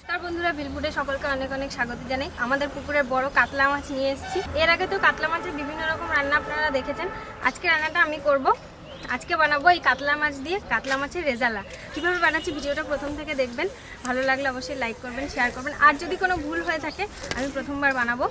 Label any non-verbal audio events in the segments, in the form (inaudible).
নমস্কার বন্ধুরা বিলপুরে সকলকে অনেক অনেক স্বাগত জানাই। আমাদের পুকুরে বড় কাতলা মাছ নিয়ে এসেছি। এর আগে তো কাতলা মাছের বিভিন্ন রকম রান্না আপনারা দেখেছেন। আজকে রান্নাটা আমি করব। আজকে বানাবো এই কাতলা মাছ দিয়ে কাতলা মাছের রেজালা। কীভাবে বানাচ্ছি ভিডিওটা প্রথম থেকে দেখবেন। ভালো লাগলে অবশ্যই লাইক করবেন শেয়ার করবেন। আর যদি কোনো ভুল হয়ে থাকে আমি প্রথমবার বানাবো।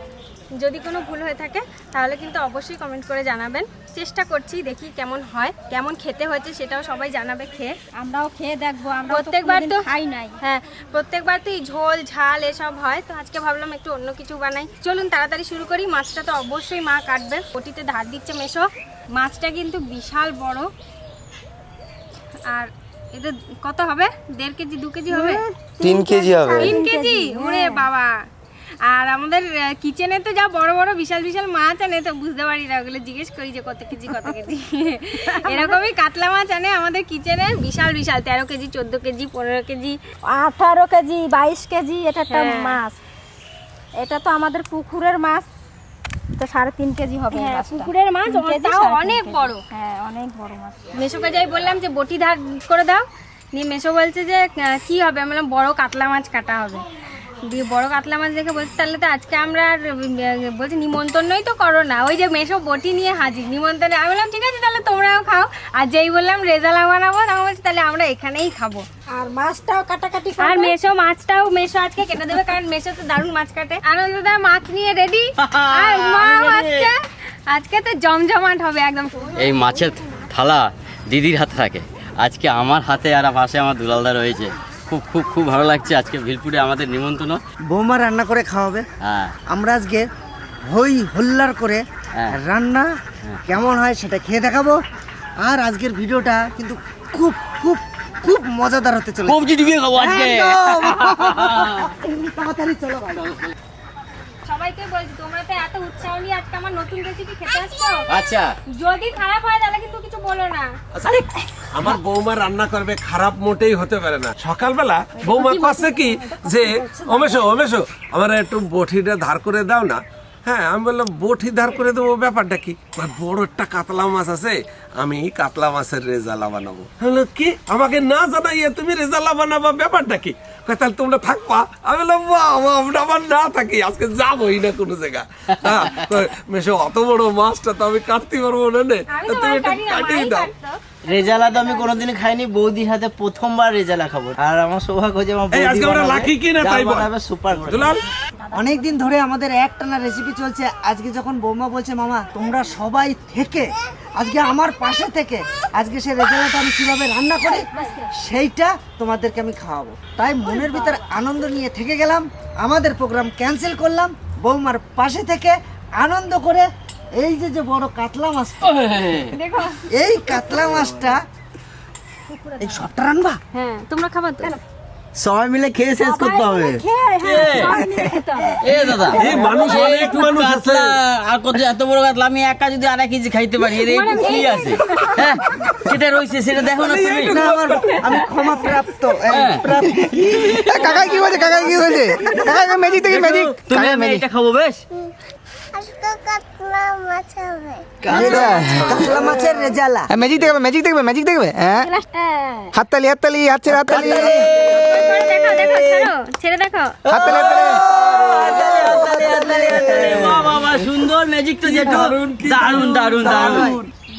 যদি কোনো ভুল হয়ে থাকে তাহলে কিন্তু অবশ্যই কমেন্ট করে জানাবেন। চেষ্টা করছি দেখি কেমন হয় কেমন খেতে হয়েছে সেটাও সবাই জানাবে খেয়ে। আমরাও খেয়ে দেখব আমরা প্রত্যেকবার তো খাই নাই। হ্যাঁ প্রত্যেকবার তো এই ঝোল ঝাল এসব হয়। তো আজকে ভাবলাম একটু অন্য কিছু বানাই। চলুন তাড়াতাড়ি শুরু করি। মাছটা তো অবশ্যই মা কাটবে। ওটিতে ধার দিচ্ছে মেশো। মাছটা কিন্তু বিশাল বড়। আর এটা কত হবে? দেড় কেজি দু কেজি হবে? তিন কেজি হবে। তিন কেজি? ওরে বাবা। আর আমাদের কিচেনে তো যা বড় বড় বিশাল বিশাল মাছ আনে তো বুঝতে পারি না। ওগুলো জিজ্ঞেস করি যে কত কেজি কত কেজি। (laughs) এরকমই কাতলা মাছ আনে আমাদের কিচেনে বিশাল বিশাল। তেরো কেজি চোদ্দ কেজি পনেরো কেজি। আঠারো কেজি বাইশ কেজি এটা একটা হ্যাঁ। মাছ। এটা তো আমাদের পুকুরের মাছ। তো সাড়ে তিন কেজি হবে হ্যাঁ পুকুরের মাছ তাও অনেক বড়। হ্যাঁ অনেক বড় মাছ। মেশোকে যাই বললাম যে বটি ধার করে দাও। নিয়ে মেশো বলছে যে কি হবে? আমি বললাম বড় কাতলা মাছ কাটা হবে। দিয়ে বড় কাতলা মাছ দেখে বলছে তাহলে তো আজকে আমরা আর আহ, নিমন্ত্রণই তো করো না ওই যে মেশো বটি নিয়ে হাজির নিমন্ত্রণে। আমি বললাম ঠিক আছে তাহলে তোমরাও খাও। আর যেই বললাম রেজালা বানাবো? তখন বলছে তাহলে আমরা এখানেই খাব। আর মাছটাও কাটাকাটি আর মেশো মাছটাও মেশো আজকে কেটে দেবে কারণ মেশো তো দারুণ মাছ কাটে। আনন্দদা মাছ নিয়ে রেডি (laughs) আর মা আসছে। আজকে তো জমজমাট হবে একদম। এই মাছের থালা দিদির হাতে থাকে। আজকে আমার হাতে আর পাশে আমার দুলালদা রয়েছে। খুব খুব খুব ভালো লাগছে আজকে ভিলপুরে আমাদের নিমন্ত্রণ। বৌমা রান্না করে খাওয়াবে। হ্যাঁ। আমরা আজকে হই হল্লার করে হ্যাঁ। রান্না কেমন হয় সেটা খেয়ে দেখাবো। আর আজকের ভিডিওটা কিন্তু খুব খুব খুব মজাদার হতে চলে কবজি ডুবিয়ে খাব আজকে। (laughs) তাড়াতাড়ি চলো। ভাই। সবাইকে বলছি তোমরা তো এত উৎসাহ নিয়ে আজকে আমার নতুন রেসিপি খেতে আসছো? আচ্ছা। যদি খারাপ হয় তাহলে কিন্তু কিছু বলো না। আমার বৌমা রান্না করবে খারাপ মোটেই হতে পারে না। সকালবেলা বৌমা কাছে কি যে অমেশো অমেশো আমার একটু বটিটা ধার করে দাও না। হ্যাঁ আমি বললাম বটি ধার করে দেবো ব্যাপারটা কি? বড় একটা কাতলা মাছ আছে আমি কাতলা মাছের রেজালা বানাবো হলো কি? আমাকে না জানাইয়ে তুমি রেজালা বানাবা ব্যাপারটা কি? তাহলে তোমরা থাকবা? আমি বললাম বাবা আমরা না থাকি আজকে যাবোই না কোনো জায়গা। হ্যাঁ মেশো অত বড় মাছটা তো আমি কাটতে পারব না তুমি কাটিয়ে দাও। রেজালা তো আমি কোনোদিন খাইনি বৌদির হাতে প্রথমবার রেজালা খাব আর আমার সৌভাগ্য যে আমার আজকে লাকি কি না যা তাই। বানাবে সুপার করে দুলাল অনেকদিন ধরে আমাদের একটানা রেসিপি চলছে। আজকে যখন বৌমা বলছে মামা তোমরা সবাই থেকে আজকে আমার পাশে থেকে আজকে সে রেজাল্ট আমি কীভাবে রান্না করি সেইটা তোমাদেরকে আমি খাওয়াবো। তাই মনের ভিতরে আনন্দ নিয়ে থেকে গেলাম আমাদের প্রোগ্রাম ক্যান্সেল করলাম বৌমার পাশে থেকে আনন্দ করে এই যে যে বড় কাতলা মাছ এই কাতলা মাছটা এই সবটা রান্না? হ্যাঁ তোমরা খাবার তো? সবাই মিলে খেয়ে শেষ করতে হবে। এ দাদা এই মানুষ অনেক মানুষ আছে। আর কত এত বড় কাতলা আমি একা যদি আড়াই কেজি খাইতে পারি এর একটু কি আছে? হ্যাঁ সেটা রয়েছে সেটা দেখো না তুমি। আমি ক্ষমা প্রাপ্ত হ্যাঁ। কাকা কি? বলছে কাকা কি কাকা ম্যাজিক থেকে ম্যাজিক তুমি এটা খাব বেশ? ম্যাজিক দেখবে ম্যাজিক দেখবে ম্যাজিক দেখবে হ্যাঁ? হাততালি হাততালি হাত ছেড়ে হাততালি দেখো দেখো ছেড়ে দেখো। হাততালি হাততালি। বাহ, বাহ, বাহ, সুন্দর ম্যাজিক তো যেটা দারুণ দারুণ দারুণ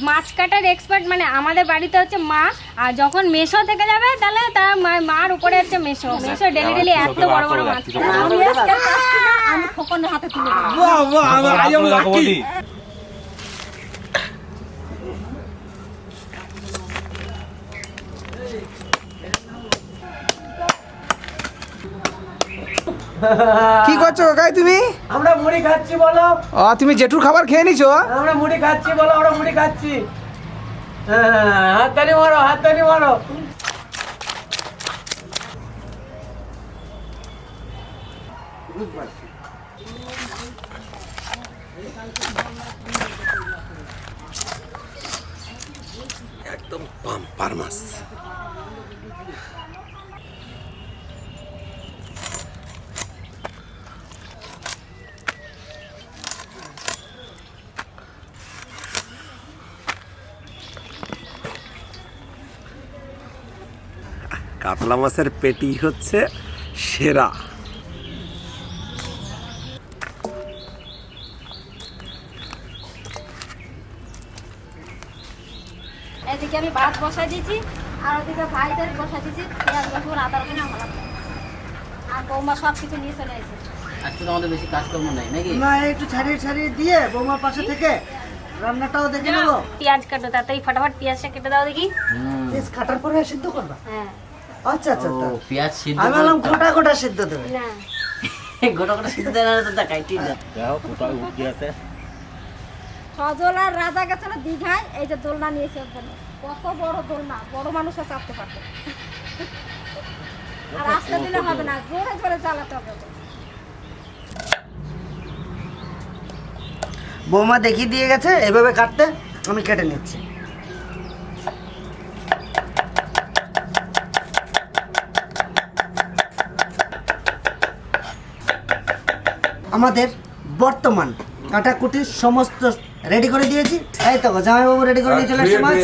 মাছ কাটার এক্সপার্ট মানে আমাদের বাড়িতে হচ্ছে মা আর যখন মেশো থেকে যাবে তাহলে তার মার উপরে হচ্ছে মেশো মেশো ডেলি ডেলি এত বড় বড় মাছ। আমি খোকনের হাতে তুলে দেবো বাহ, বাহ, আমার I am lucky। কি করছ কাকাই তুমি? আমরা মুড়ি খাচ্ছি বলো। ও তুমি জেঠুর খাবার খেয়ে নিছো? আমরা মুড়ি খাচ্ছি বলো আমরা মুড়ি খাচ্ছি। হ্যাঁ, হাততালি মারো হাততালি মারো। একদম পাম্পার মাছ। কাতলা মাছের পেটি হচ্ছে সেরা। এদিকে আমি ভাত বসাই দিয়েছি আর ওদিকে ভাইদের বসাই দিয়েছি পেঁয়াজ রসুন আদা রসুন হলাম। আর বৌমা সব কিছু নিয়ে চলে এসেছে। আজকে তো বেশি কাজকর্ম নাই নাকি? না একটু ছাড়িয়ে ছাড়িয়ে দিয়ে বৌমার পাশে থেকে রান্নাটাও দেখে নেব। পেঁয়াজ কাটো তাড়াতাড়ি ফটাফট পেঁয়াজটা কেটে দাও দেখি। বেশ কাটার পরে সিদ্ধ করবা? হ্যাঁ। আচ্ছা আচ্ছা ও আচ্ছা। পেঁয়াজ সিদ্ধ আমি বললাম গোটা গোটা সিদ্ধ দেবে। না। (laughs) গোটা গোটা সিদ্ধ দেয় না তো দেখাই ঠিক আছে। সজল আর রাজা গেছে না দীঘায় এই যে দোলনা নিয়েছে ওখানে কত বড় দোলনা বড় মানুষও চাপতে পারত আর আসতে দিলে হবে না জোরে জোরে চালাতে হবে বৌমা দেখিয়ে দিয়ে গেছে এভাবে কাটতে আমি কেটে নিচ্ছি। আমাদের বর্তমান কাটাকুটির সমস্ত রেডি করে দিয়েছি। এই তো জামাইবাবু রেডি করে দিয়ে চলে মাছ।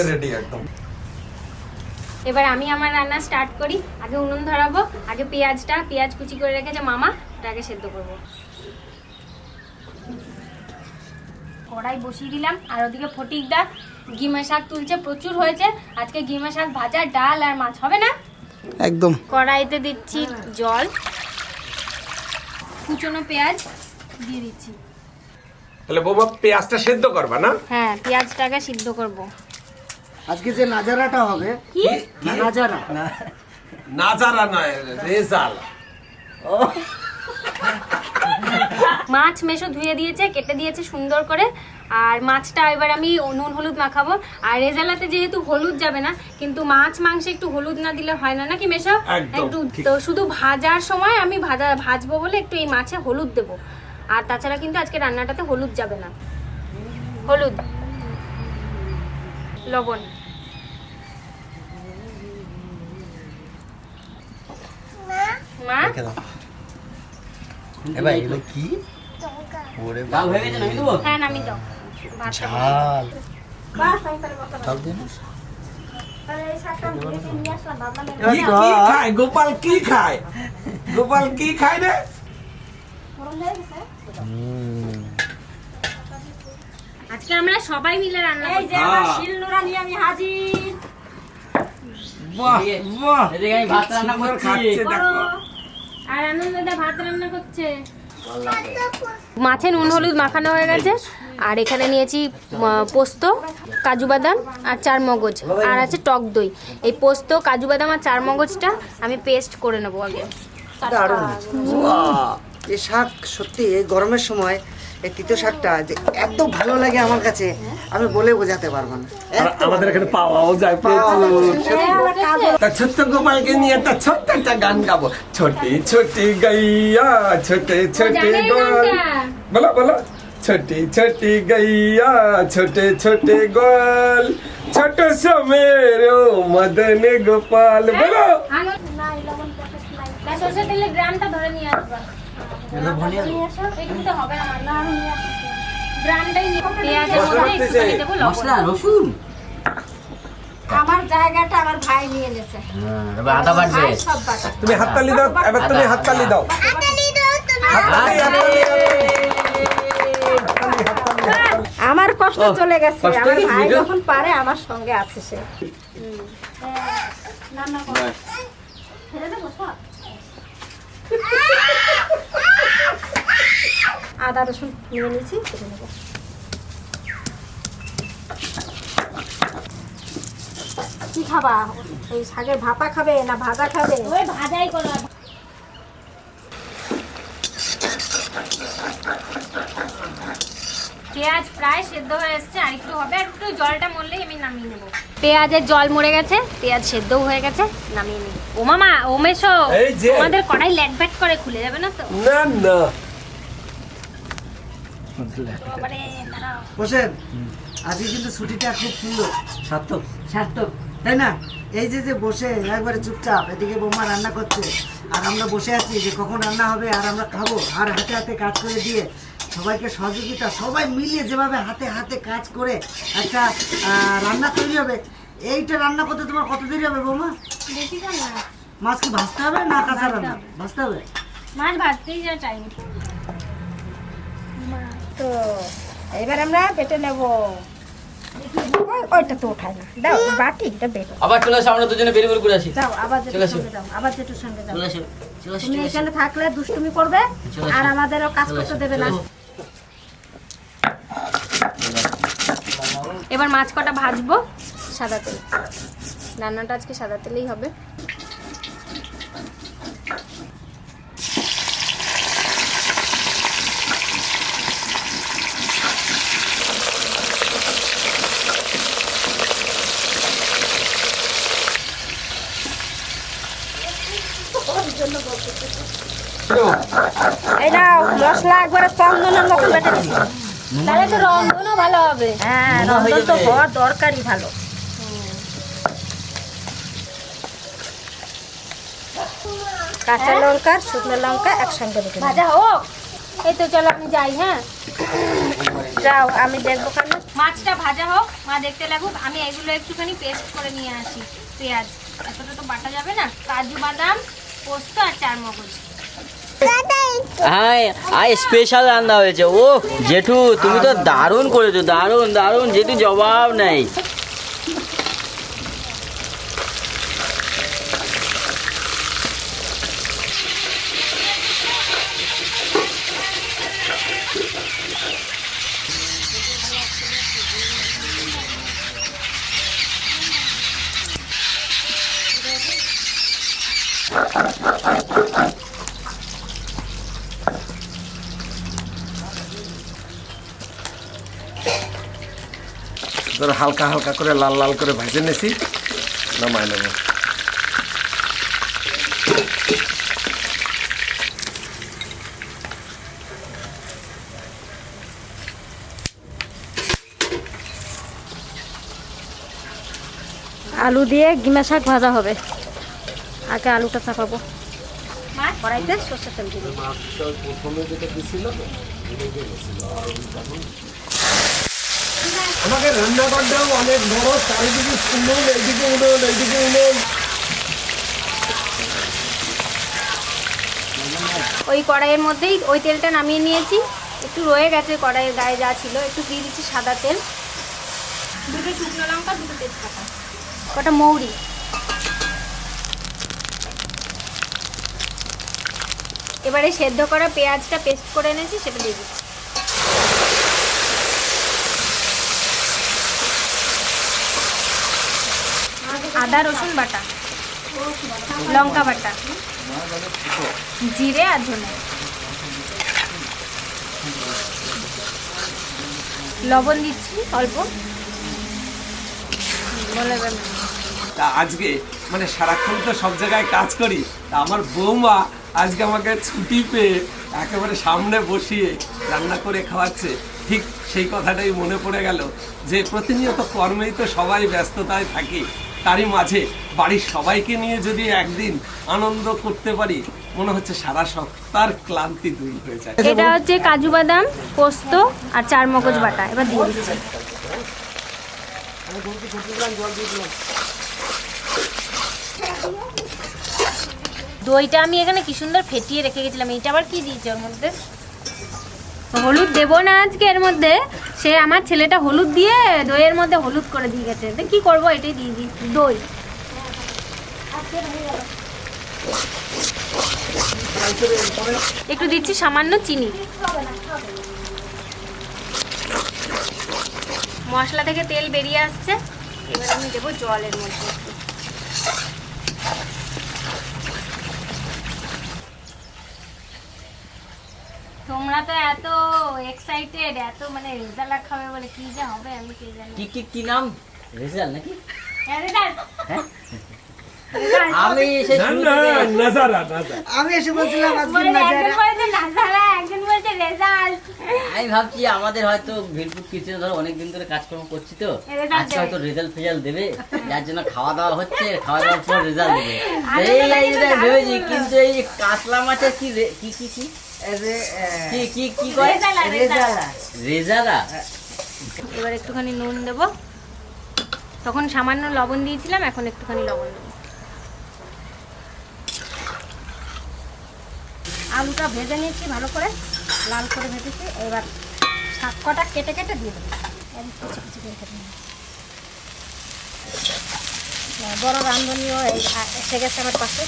এবার আমি আমার রান্না স্টার্ট করি। আগে উনুন ধরাবো আগে পেঁয়াজটা পেঁয়াজ কুচি করে রেখেছে মামা ওটা আগে সেদ্ধ করব। কড়াই বসিয়ে দিলাম আর ওদিকে ফটিক দা গিমা শাক তুলছে প্রচুর হয়েছে। আজকে গিমা শাক ভাজা ডাল আর মাছ হবে না? একদম। কড়াইতে দিচ্ছি জল কুচনো পেঁয়াজ দিয়ে দিচ্ছি। তাহলে বৌমা পেঁয়াজটা সেদ্ধ করবা না? হ্যাঁ পেঁয়াজটাকে সিদ্ধ করব। আজকে যে নাজারাটা হবে নাজারা। নাজারা নয় রেজাল। মাছ মেশো ধুয়ে দিয়েছে কেটে দিয়েছে সুন্দর করে। আর মাছটা এবার আমি নুন হলুদ মাখাবো। আর রেজালাতে যেহেতু হলুদ যাবে না কিন্তু মাছ মাংসে একটু হলুদ না দিলে হয় না নাকি মেশো? একটু তো শুধু ভাজার সময় আমি ভাজা ভাজবো বলে একটু এই মাছে হলুদ দেবো। আর তাছাড়া কিন্তু আজকে রান্নাটাতে হলুদ যাবে না। হলুদ। লবণ। মা? এবার এগুলো কি? ওরে ডাল হয়ে গেছে দেবো? হ্যাঁ দাও। ঝাল। গোপাল কি খায়? গোপাল কি খায় রে? গরম হয়ে গেছে। আজকে আমরা সবাই মিলে রান্না এই যে আমার শিলনোড়া নিয়ে আমি হাজির। বাহ বাহ। এদিকে আমি ভাত রান্না করছি। খাচ্ছে দেখো। আর আনন্দদা ভাত রান্না করছে। মাছে নুন হলুদ মাখানো হয়ে গেছে। আর এখানে নিয়েছি পোস্ত কাজু বাদাম আর চার মগজ। আর আছে টক দই। এই পোস্ত কাজু বাদাম আর চার মগজটা আমি পেস্ট করে নেব আগে। দারুণ। এই শাক সত্যি এই গরমের সময় এই তিতো শাকটা যে এত ভালো লাগে আমার কাছে আমি বলে বোঝাতে পারব না আমাদের এখানে পাওয়াও যায় প্রচুর তা ছোট্ট গোপালকে নিয়ে একটা ছোট্ট একটা গান গাবো ছোটি ছোটি গাইয়া ছোটে ছোটে গোল বলো বলো ছোটি ছোটি গাইয়া ছোটে ছোটে গোল ছোট সমেরো মদন গোপাল বলো সরষে তেলে গ্রামটা ধরে নিয়ে আসবা রসুন আমার জায়গাটা আমার ভাই নিয়ে আদা বাটবে তুমি হাততালি দাও এবার তুমি হাততালি দাও। হাততালি, হাততালি, আমার কষ্ট চলে গেছে। আমার ভাই যখন পারে আমার সঙ্গে আছে সে। আদা রসুন নিয়ে নিয়েছি কেটে নেব। কি খাবা এই শাকের ভাপা খাবে না ভাজা খাবে ওই ভাজাই করো পেঁয়াজ প্রায় সেদ্ধ হয়ে এসেছে আর একটু হবে আর একটু জলটা মরলেই আমি নামিয়ে নেব পেঁয়াজের জল মরে গেছে পেঁয়াজ সেদ্ধও হয়ে গেছে নামিয়ে নিই ও মামা ও মেশো এই যে। তোমাদের কড়াই ল্যাট ব্যাট করে খুলে যাবে না তো না না। বসেন। আজকে কিন্তু ছুটিটা খুব সুন্দর। সার্থক। সার্থক। তাই না? এই যে যে বসে একবারে চুপচাপ এদিকে বৌমা রান্না করছে। আর আমরা বসে আছি যে কখন রান্না হবে আর আমরা খাব। আর হাতে হাতে কাজ করে দিয়ে সবাইকে সহযোগিতা সবাই মিলিয়ে যেভাবে হাতে হাতে কাজ করে একটা রান্না তৈরি হবে। এইটা রান্না করতে তোমার কত দেরি হবে বৌমা? বেশি কর না মাছ কি ভাজতে হবে না কাঁচা রান্না? ভাজতে হবে। মাছ ভাজতেই যা টাইম তো এবার আমরা বেটে নেব। ওইটা তো ওঠায় না। দাও বাটি আবার চলে আসো আমরা দুজনে বেরিয়ে বেরিয়ে আসি। আবার। সঙ্গে যাও আবার সঙ্গে যাও চলে আসো তুমি এখানে থাকলে দুষ্টুমি করবে আর আমাদেরও কাজ করতে দেবে না। এবার মাছ কটা ভাজবো? সাদা তেল। রান্নাটা আজকে সাদা তেলেই হবে। এই নাও মশলা একবারে চন্দনের মতো বেটে দিচ্ছি। তাহলে তো রন্ধনও ভালো হবে। হ্যাঁ রন্ধন তো হওয়া দরকারই ভালো। কাঁচা লঙ্কা শুকনো লঙ্কা একসঙ্গে নেব। ভাজা হোক। এই তো চলো আমি যাই হ্যাঁ? যাও আমি দেখব কেন? মাছটা ভাজা হোক মা দেখতে লাগুক। আমি এগুলো একটুখানি পেস্ট করে নিয়ে আসি পেঁয়াজ। এতটা তো বাটা যাবে না। কাজু বাদাম হ্যাঁ স্পেশাল রান্না হয়েছে। ও জেঠু, তুমি তো দারুণ করেছ, দারুণ দারুণ, জেঠু জবাব নেই। হালকা হালকা করে লাল লাল করে ভেজে নিছি। নামায় নেব। আলু দিয়ে গিমা শাক ভাজা হবে। আগে আলুটা চাপাবো। কড়াইতে সর্ষের তেল দিয়ে দেবো। আমাদের রান্নাঘরটাও অনেক বড়, চারিদিকে উনুন এইদিকে উনুন এইদিকে উনুন। ওই কড়াইয়ের মধ্যেই ওই তেলটা নামিয়ে নিয়েছি। একটু রয়ে গেছে কড়াইয়ের গায়ে যা ছিল, একটু দিয়ে দিচ্ছি সাদা তেল। দুটো শুকনো লঙ্কা, দুটো তেজপাতা। কটা মৌরি। এবারে সেদ্ধ করা পেঁয়াজটা পেস্ট করে এনেছি, সেটা দিয়ে দিচ্ছি। আদা, রসুন বাটা, লঙ্কা বাটা, জিরে আর ধনে। লবণ দিচ্ছি অল্প। তা আজকে মানে সারাক্ষণ তো সব জায়গায় কাজ করি, তা আমার বৌমা আজকে আমাকে ছুটি পেয়ে একেবারে সামনে বসিয়ে রান্না করে খাওয়াচ্ছে। ঠিক সেই কথাটাই মনে পড়ে গেল যে প্রতিনিয়ত কর্মেই তো সবাই ব্যস্ততায় থাকি। তারই মাঝে বাড়ির সবাইকে নিয়ে যদি একদিন আনন্দ করতে পারি, মনে হচ্ছে সারা সপ্তাহের ক্লান্তি দূর হয়ে যায়। এটা হচ্ছে কাজু বাদাম, পোস্ত আর চার মগজ বাটা। এবার দিয়ে দিচ্ছি। দইটা আমি এখানে কি সুন্দর ফেটিয়ে রেখে গেছিলাম, এইটা আবার কি দিয়েছে ওর মধ্যে? হলুদ দেবো না আজকে এর মধ্যে। সে আমার ছেলেটা হলুদ দিয়ে দইয়ের মধ্যে হলুদ করে দিয়ে গেছে। তো কি করব এটাই দিয়ে দিই, দই। একটু দিচ্ছি সামান্য চিনি। মশলা থেকে তেল বেরিয়ে আসছে। এবার আমি দেবো জলের মধ্যে তোমরা তো এত এক্সাইটেড এত মানে রেজাল্ট খাবে বলে কি যে হবে আমি কে জানি। কি কি কি নাম? রেজাল্ট নাকি? হ্যাঁ, আমি থেকে নাজারা নাজারা। আমি এসে বলছিলাম আজকে নাজারা। নাজারা একজন বলছে রেজাল্ট আমি ভাবছি আমাদের হয়তো ভিলপুর কিচেনে ধরো অনেকদিন ধরে কাজকর্ম করছি তো। আজকে হয়তো রেজাল্ট ফেজাল্ট দেবে যার জন্য খাওয়া দাওয়া হচ্ছে খাওয়া দাওয়ার পর রেজাল্ট দেবে। আমি এই ভেবেছি কিন্তু এই কাতলা মাছের কি রে- কি কি? কি কি কি কি রেজালা, রেজালা। রেজালা? এবার একটুখানি নুন দেবো। তখন সামান্য লবণ দিয়েছিলাম এখন একটুখানি লবণ দেবো। আলুটা ভেজে নিয়েছি ভালো করে লাল করে ভেজেছি। এবার শাক কটা কেটে কেটে দিয়ে দেবো। কুচি কুচি করে কেটে বড় রান্ধনীয় এসে গেছে আমার পাশে।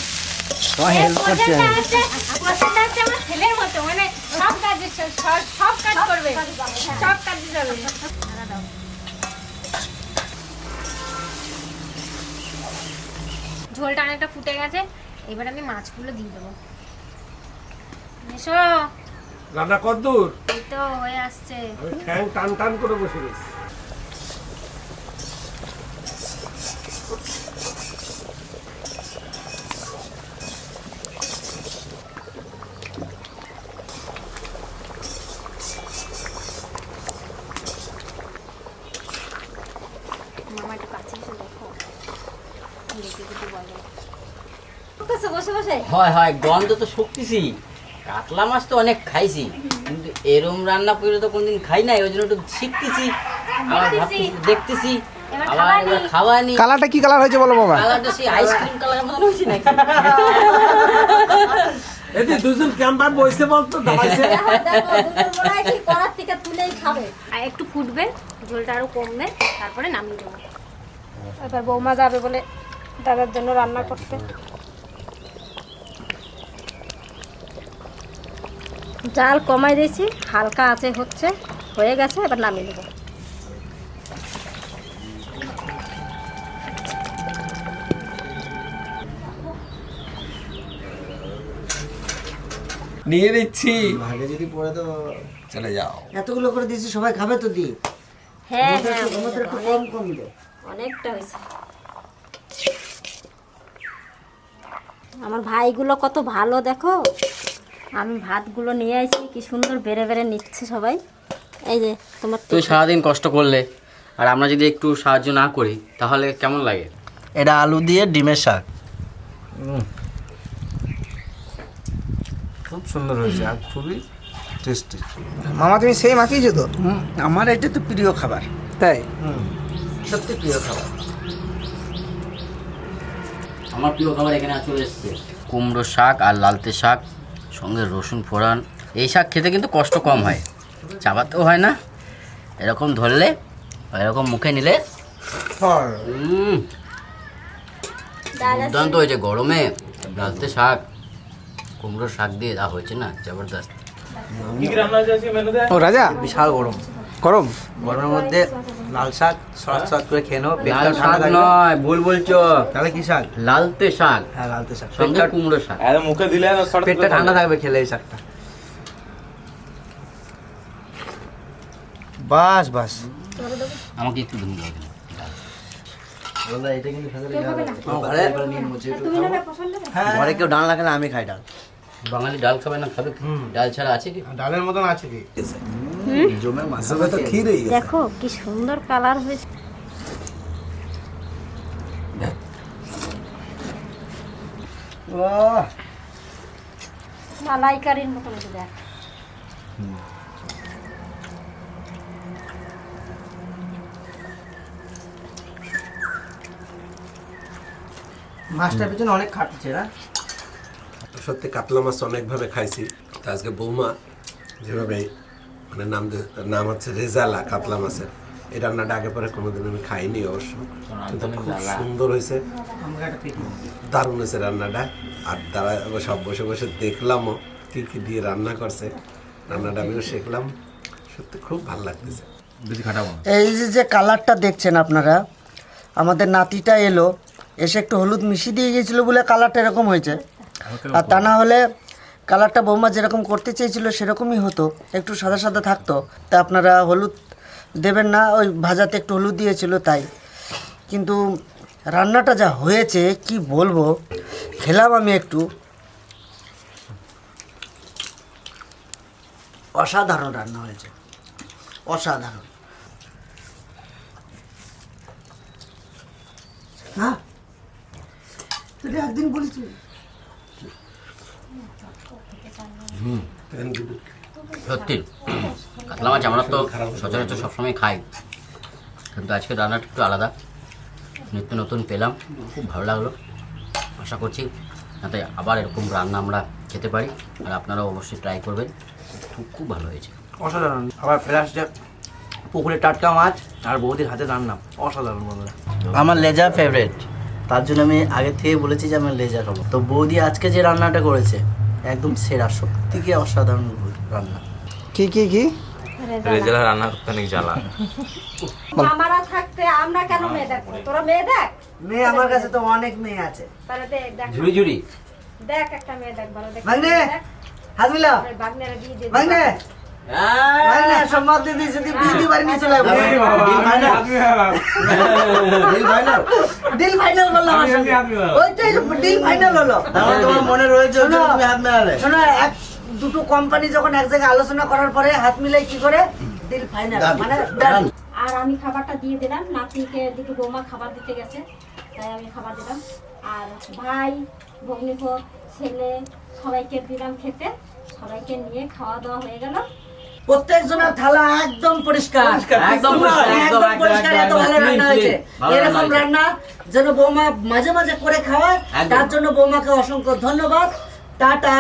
মানে সব কাজ সব সব কাজ করবে সব কাজ যাবে। ঝোলটা অনেকটা ফুটে গেছে এবার আমি মাছগুলো দিয়ে দেবো। এসো। রান্না কদ্দূর এই তো হয়ে আসছে। আমি ঠ্যাং টান টান করে বসে গেছি মামা একটু কাছে এসে দেখো দেখে কিছু বলো বসে বসে বসে। হয় হয় গন্ধ তো শুকতেছি। কাতলা মাছ তো অনেক খাইছি কিন্তু এরম রান্না করে তো কোনদিন খাই নাই ওই জন্য একটু শিখতেছি আবার দেখতেছি। ভাবতেছি দেখতেছি আবার খাওয়ানি। এবার কালারটা কি কালার হয়েছে বলো বাবা কালারটা সেই আইসক্রিম কালার মতন হয়েছে নাকি? এদি দুজন ক্যাম্পার বসে বলতো দাঁড়াইছে। দেখো দেখো দুজন কি করার থেকে তুলেই খাবে। আর একটু ফুটবে ঝোলটা আরও কমবে তারপরে নামিয়ে দেবো। এবার বৌমা যাবে বলে দাদার জন্য রান্না করতে। জাল কমাই দিয়েছি হালকা আছে হচ্ছে হয়ে গেছে এবার নামিয়ে দেবো নিয়ে নিচ্ছি। ভাগে যদি পড়ে তো চলে যাও। এতগুলো করে দিয়েছি সবাই খাবে তো দি। হ্যাঁ হ্যাঁ আমাদের একটু কম কম দে। অনেকটা হয়েছে। আমার ভাইগুলো কত ভালো দেখো। আমি ভাতগুলো নিয়ে আসি কি সুন্দর বেড়ে বেড়ে নিচ্ছে সবাই। এই যে তোমার তুই সারাদিন কষ্ট করলে আর আমরা যদি একটু সাহায্য না করি তাহলে কেমন লাগে? এটা আলু দিয়ে ডিমের শাক। খুব সুন্দর হয়েছে আর খুবই টেস্টি মামা তুমি সেই মাখিয়েছো তো? আমার এটা তো প্রিয় খাবার। তাই? সত্যি প্রিয় খাবার। আমার প্রিয় খাবার এখানে চলে এসেছে কুমড়ো শাক আর লালতে শাক। সঙ্গে রসুন ফোড়ান এই শাক খেতে কিন্তু কষ্ট কম হয়। চাবাতেও হয় না এরকম ধরলে এরকম মুখে নিলে দুর্দান্ত হয়েছে গরমে ডালতে শাক কুমড়োর শাক দিয়ে যা হয়েছে না জবরদস্ত। ও রাজা? বিশাল গরম। গরম? গরমের মধ্যে লাল শাক সরাত সরাত করে খেয়ে নেব লাল শাক নয় ভুল বলছো। তাহলে কি শাক? লালতে শাক। হ্যাঁ লালতে শাক। সঙ্গে কুমড়ো শাক। আরে মুখে দিলে পেটটা ঠান্ডা থাকবে খেলে এই শাকটা। বাস বাস। আমাকে একটু দাও। হ্যাঁ। ঘরে কেউ ডাল রাখে না আমি খাই ডাল। বাঙালি ডাল খাবে না খাবে কি? ডাল ছাড়া আছে কি? ডালের মতন আছে কি? জমের মাছ আসলে তো গেছে। দেখো কি সুন্দর কালার হয়েছে। মালাইকারির মতন এটা দেখ। মাছটার পিছনে অনেক খাটছে না? সত্যি কাতলা মাছ অনেকভাবে খাইছি। তা আজকে বৌমা যেভাবে মানে নাম নাম হচ্ছে রেজালা কাতলা মাছের। এই রান্নাটা আগে পরে কোনোদিন আমি খাইনি অবশ্য। কিন্তু খুব সুন্দর হয়েছে। দারুণ হয়েছে রান্নাটা। আর তারা সব বসে বসে দেখলামও কী কী দিয়ে রান্না করছে। রান্নাটা আমিও শিখলাম। সত্যি খুব ভালো লাগতেছে। এই যে যে কালারটা দেখছেন আপনারা আমাদের নাতিটা এলো এসে একটু হলুদ মিশিয়ে দিয়ে গিয়েছিল বলে কালারটা এরকম হয়েছে। আর তা না হলে কালারটা বৌমা যেরকম করতে চেয়েছিল সেরকমই হতো। একটু সাদা সাদা থাকতো। তা আপনারা হলুদ দেবেন না ওই ভাজাতে একটু হলুদ দিয়েছিল তাই। কিন্তু রান্নাটা যা হয়েছে কি বলব? খেলাম আমি একটু। অসাধারণ রান্না হয়েছে। অসাধারণ। হ্যাঁ? তুই একদিন বলেছি। সত্যি। কাতলা মাছ আমরা তো সচরাচর সবসময় খাই। কিন্তু আজকে রান্নাটা একটু আলাদা। নিত্য নতুন পেলাম। খুব ভালো লাগল। আশা করছি যাতে আবার এরকম রান্না আমরা খেতে পারি। আর আপনারাও অবশ্যই ট্রাই করবেন। খুব খুব ভালো হয়েছে। অসাধারণ। আবার ফেলে আসছে পুকুরে টাটকা মাছ আর বৌদির হাতে রান্না অসাধারণ বন্ধুরা। আমার লেজা ফেভারিট তার জন্য আমি আগে থেকে বলেছি যে আমি লেজা খাব। তো বৌদি আজকে যে রান্নাটা করেছে একদম সেরা সত্যিকে অসাধারণ রান্না কি কি কি রেজালা রান্না করতে অনেক জ্বালা মামারা থাকতে আমরা কেন মেয়ে দেখব তোরা মেয়ে দেখ মেয়ে আমার কাছে তো অনেক মেয়ে আছে তাহলে দেখ দেখ ঝুড়ি ঝুড়ি দেখ একটা মেয়ে দেখ ভালো দেখ ভাগ্নে দেখ। হাত বিয়ে দিয়ে ভাগ্নে ভাগ্নে সম্মান দিদি যদি বিয়ে বাড়ি নিয়ে চলে যাব ডিল ফাইনাল করলাম আমার সঙ্গে ওইটাই ডিল ফাইনাল হলো। তাহলে তোমার মনে রয়েছে তুমি হাত মেলালে? শোনো এক দুটো কোম্পানি যখন এক জায়গায় আলোচনা করার পরে হাত মিলাই কি করে? ডিল ফাইনাল মানে আর আমি খাবারটা দিয়ে দিলাম। নাতিকে দুটো বৌমা খাবার দিতে গেছে তাই আমি খাবার দিলাম। আর ভাই ভগ্নিপো ছেলে সবাইকে দিলাম খেতে। সবাইকে নিয়ে খাওয়া দাওয়া হয়ে গেল। প্রত্যেকজনের থালা একদম পরিষ্কার একদম পরিষ্কার, এত ভালো রান্না। হয়েছে। এরকম রান্না যেন বৌমা মাঝে মাঝে করে খাওয়ায় তার জন্য বৌমাকে অসংখ্য ধন্যবাদ। টাটা।